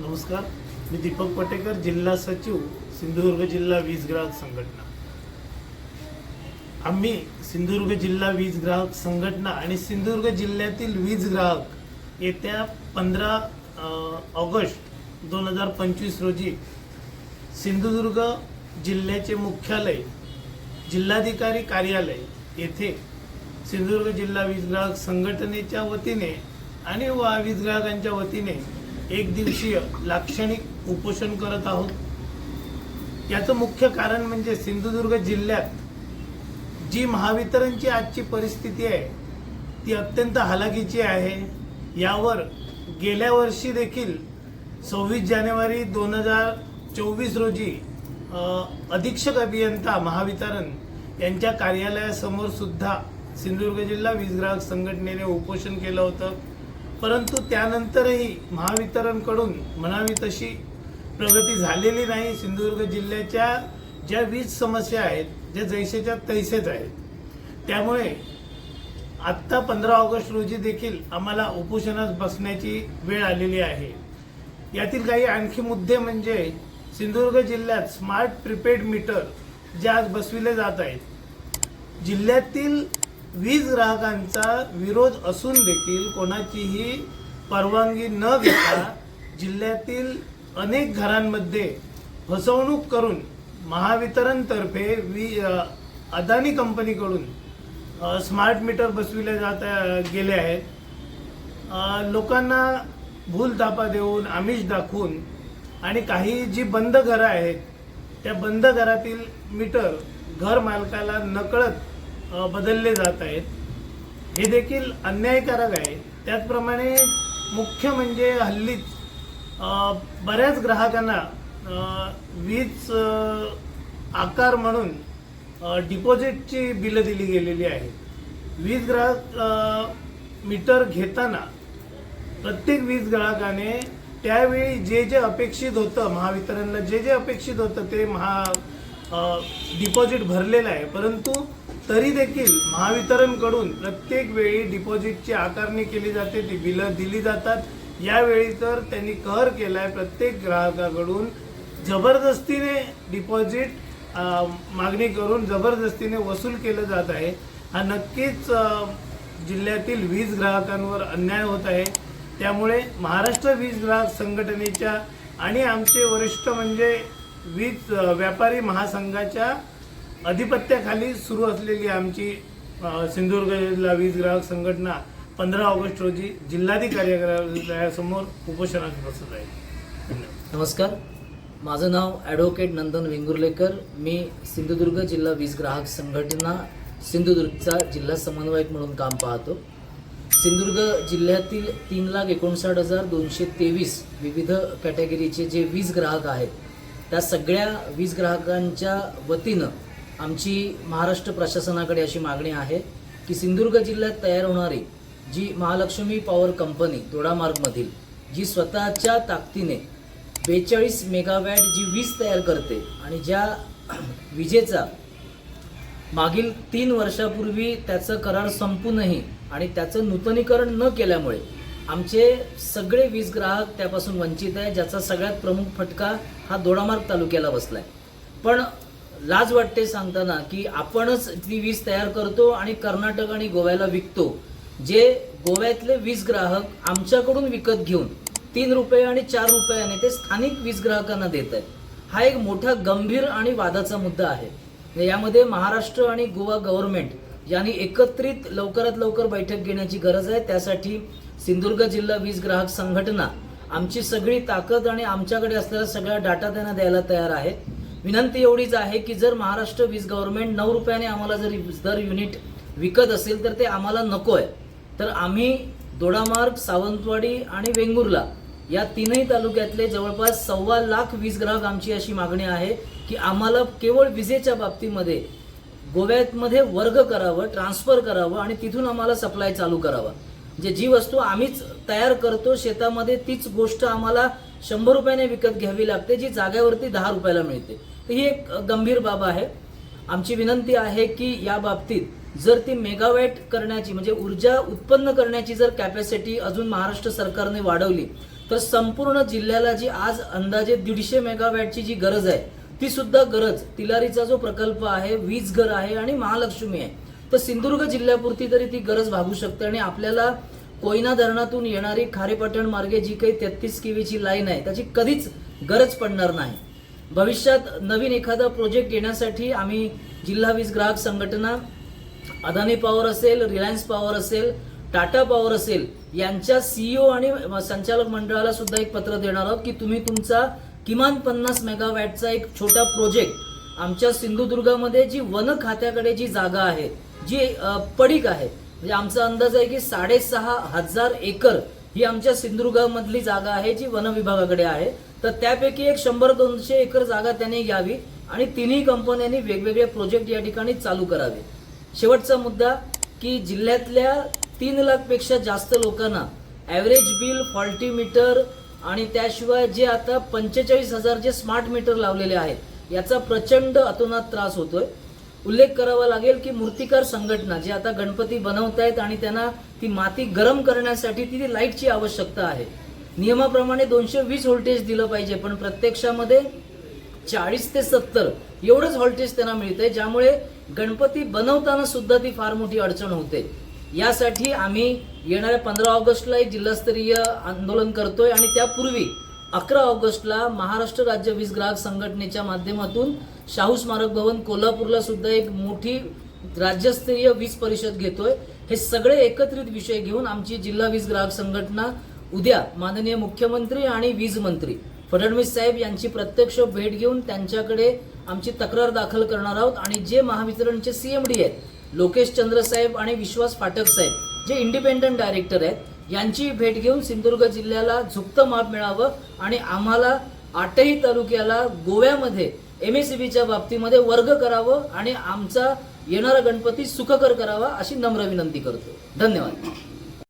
नमस्कार. मी दीपक पटेकर जिल्हा सचिव सिंधुदुर्ग जिल्हा वीज ग्राहक संघटना. आम्ही सिंधुदुर्ग जिल्हा वीज ग्राहक संघटना आणि सिंधुदुर्ग जिल्ह्यातील वीज ग्राहक येत्या पंधरा ऑगस्ट दोन हजार पंचवीस रोजी सिंधुदुर्ग जिल्ह्याचे मुख्यालय जिल्हाधिकारी कार्यालय येथे सिंधुदुर्ग जिल्हा वीज ग्राहक संघटनेच्या वतीने आणि वा वीज ग्राहकांच्या वतीने एक दिवसीय लाक्षणिक उपोषण करत आहोत. याचं मुख्य कारण म्हणजे सिंधुदुर्ग जिल्ह्यात जी महावितरणची आजची परिस्थिती आहे ती अत्यंत हलाखीची आहे. यावर गेल्या वर्षी देखील सव्वीस जानेवारी दोन हजार चोवीस रोजी अधीक्षक अभियंता महावितरण यांच्या कार्यालयासमोर सुद्धा सिंधुदुर्ग जिल्हा वीज ग्राहक संघटनेने उपोषण केलं होतं. परंतु त्यानंतरही महावितरणकडून म्हणावी तशी प्रगती झालेली नाही. सिंधुदुर्ग जिल्ह्याच्या ज्या वीज समस्या आहेत ज्या जैसेच्या तैसेच आहेत त्यामुळे आत्ता पंधरा ऑगस्ट रोजी देखील आम्हाला उपोषणास बसण्याची वेळ आलेली आहे. यातील काही आणखी मुद्दे म्हणजे सिंधुदुर्ग जिल्ह्यात स्मार्ट प्रिपेड मीटर जे आज बसविले जात आहेत जिल्ह्यातील वीज ग्राहकांचा विरोध असून देखील कोणाचीही परवानगी न घेता जिल्ह्यातील अनेक घरांमध्ये फसवणूक करून महावितरणतर्फे वी अदानी कंपनीकडून स्मार्ट मीटर बसविले जात गेले आहेत. लोकांना भूलथापा देऊन आमिष दाखवून आणि काही जी बंद घरं आहेत त्या बंद घरातील मीटर घर मालकाला नकळत बदलले जात आहेत. हे देखील अन्यायकारक आहे. त्याचप्रमाणे मुख्य म्हणजे हल्लीच बऱ्याच ग्राहकांना वीज आकार म्हणून डिपॉझिटची बिलं दिली गेलेली आहेत. वीज ग्राहक मीटर घेताना प्रत्येक वीज ग्राहकाने त्यावेळी जे जे अपेक्षित होतं महावितरणला जे जे अपेक्षित होतं ते महा डिपॉझिट भरलेलं आहे. परंतु तरी देखील महावितरणकडून प्रत्येक वेळी डिपॉझिटची आकारणी केली जाते ती बिलं दिली जातात. यावेळी तर त्यांनी कहर केलाय प्रत्येक ग्राहकाकडून. जबरदस्तीने डिपॉझिट मागणी करून जबरदस्तीने वसूल केलं जात आहे. हा नक्कीच जिल्ह्यातील वीज ग्राहकांवर अन्याय होत आहे. त्यामुळे महाराष्ट्र वीज ग्राहक संघटनेच्या आणि आमचे वरिष्ठ म्हणजे वीज व्यापारी महासंघाच्या अधिपत्याखाली सुरू असलेली आमची सिंधुदुर्ग जिल्हा वीज ग्राहक संघटना पंधरा ऑगस्ट रोजी जिल्हाधिकारी कार्यालयासमोर उपोषणास बसत आहे. धन्यवाद. नमस्कार. माझं नाव ॲडव्होकेट नंदन वेंगुर्लेकर. मी सिंधुदुर्ग जिल्हा वीज ग्राहक संघटना सिंधुदुर्गचा जिल्हा समन्वयक म्हणून काम पाहतो. सिंधुदुर्ग जिल्ह्यातील तीन लाख एकोणसाठ हजार दोनशे तेवीस विविध कॅटेगरीचे जे वीज ग्राहक आहेत त्या सगळ्या वीज ग्राहकांच्या वतीनं आमची महाराष्ट्र प्रशासनाकडे अशी मागणी आहे की सिंधुदुर्ग जिल्ह्यात तयार होणारी जी महालक्ष्मी पॉवर कंपनी दोडामार्गमधील जी स्वतःच्या ताकदीने बेचाळीस मेगावॅट जी वीज तयार करते आणि ज्या विजेचा मागील तीन वर्षापूर्वी त्याचं करार संपूनही आणि त्याचं नूतनीकरण न केल्यामुळे आमचे सगळे वीज ग्राहक त्यापासून वंचित आहे ज्याचा सगळ्यात प्रमुख फटका हा दोडामार्ग तालुक्याला बसला आहे पण लाज वाटते सांगताना की आपणच ती वीज तयार करतो आणि कर्नाटक आणि गोव्याला विकतो. जे गोव्यातले वीज ग्राहक आमच्याकडून विकत घेऊन तीन रुपये आणि चार रुपयाने ते स्थानिक वीज ग्राहकांना देत आहेत. हा एक मोठा गंभीर आणि वादाचा मुद्दा आहे. यामध्ये महाराष्ट्र आणि गोवा गव्हर्नमेंट यांनी एकत्रित लवकरात लवकर बैठक घेण्याची गरज आहे. त्यासाठी सिंधुदुर्ग जिल्हा वीज ग्राहक संघटना आमची सगळी ताकद आणि आमच्याकडे असलेला सगळा डाटा त्यांना द्यायला तयार आहे. विनंती एवढीच आहे की जर महाराष्ट्र वीज गव्हर्नमेंट नऊ रुपयाने आम्हाला जर दर युनिट विकत असेल तर ते आम्हाला नको आहे तर आम्ही दोडामार्ग सावंतवाडी आणि वेंगुर्ला या तीनही तालुक्यातले जवळपास सव्वा लाख वीज ग्राहक आमची अशी मागणी आहे की आम्हाला केवळ विजेच्या बाबतीमध्ये गोव्यामध्ये वर्ग करावं ट्रान्सफर करावं आणि तिथून आम्हाला सप्लाय चालू करावा. जे जी वस्तू आम्हीच तयार करतो शेतामध्ये तीच गोष्ट आम्हाला शंभर रुपयाने विकत घ्यावी लागते जी जाग्यावरती दहा रुपयाला मिळते. तर ही एक गंभीर बाब आहे. आमची विनंती आहे की या बाबतीत जर ती मेगावॅट करण्याची म्हणजे ऊर्जा उत्पन्न करण्याची जर कॅपॅसिटी अजून महाराष्ट्र सरकारने वाढवली तर संपूर्ण जिल्ह्याला जी आज अंदाजे दीडशे मेगावॅटची जी गरज आहे ती सुद्धा गरज तिलारीचा जो प्रकल्प आहे वीज घर आहे आणि महालक्ष्मी आहे. तर सिंधुदुर्ग जिल्ह्यापुरती तरी ती गरज भागू शकते आणि आपल्याला कोयना धरणातून येणारी खारेपटण मार्गे जी काही तेहतीस किवीची लाईन आहे त्याची कधीच गरज पडणार नाही. भविष्यात नवीन एखादा प्रोजेक्ट येण्यासाठी आम्ही जिल्हा वीज ग्राहक संघटना अदानी पॉवर असेल रिलायन्स पॉवर असेल टाटा पॉवर असेल यांच्या सीईओ आणि संचालक मंडळाला सुद्धा एक पत्र देणार आहोत की तुम्ही तुमचा किमान पन्नास मेगावॅटचा एक छोटा प्रोजेक्ट आमच्या सिंधुदुर्गामध्ये जी वन खात्याकडे जी जागा आहे जी पडीक आहे. म्हणजे आमचा अंदाज आहे की साडेसहा हजार एकर ही आमच्या सिंधुदुर्गामधली जागा आहे जी वन विभागाकडे आहे. तर त्यापैकी एक शंभर दोनशे एकर जागा त्यांनी घ्यावी आणि तिन्ही कंपन्यांनी वेगवेगळे प्रोजेक्ट या ठिकाणी चालू करावे. शेवटचा मुद्दा की जिल्ह्यातल्या तीन लाखपेक्षा जास्त लोकांना ॲव्हरेज बिल फॉल्टी मीटर आणि त्याशिवाय जे आता पंचेचाळीस हजार जे स्मार्ट मीटर लावलेले आहेत याचा प्रचंड अतोनात त्रास होतोय. उल्लेख करावा लागेल की मूर्तिकार संघटना जे आता गणपती बनवतायत आणि त्यांना ती माती गरम करण्यासाठी ती लाईटची आवश्यकता आहे. नियमाप्रमाणे दोनशे वीस व्होल्टेज दिलं पाहिजे पण प्रत्यक्षामध्ये चाळीस ते सत्तर एवढंच व्होल्टेज त्यांना मिळतंय ज्यामुळे गणपती बनवताना सुद्धा ती फार मोठी अडचण होते. यासाठी आम्ही येणाऱ्या पंधरा ऑगस्टला एक जिल्हास्तरीय आंदोलन करतोय आणि त्यापूर्वी अकरा ऑगस्टला महाराष्ट्र राज्य वीज ग्राहक संघटनेच्या माध्यमातून शाहू स्मारक भवन कोल्हापूरला सुद्धा एक मोठी राज्यस्तरीय वीज परिषद घेतोय. हे सगळे एकत्रित विषय घेऊन आमची जिल्हा वीज ग्राहक संघटना उद्या माननीय मुख्यमंत्री आणि वीज मंत्री फडणवीस साहेब यांची प्रत्यक्ष भेट घेऊन त्यांच्याकडे आमची तक्रार दाखल करणार आहोत. आणि जे महावितरणचे सीएमडी आहेत लोकेश चंद्र साहेब आणि विश्वास फाटक साहेब जे इंडिपेंडंट डायरेक्टर आहेत यांची भेट घेऊन सिंधुदुर्ग जिल्ह्याला झुकतं माप मिळावं आणि आम्हाला आठही तालुक्याला गोव्यामध्ये एम एस बीच्या बाबतीमध्ये वर्ग करावं आणि आमचा येणारा गणपती सुखकर करावा अशी नम्र विनंती करतो. धन्यवाद.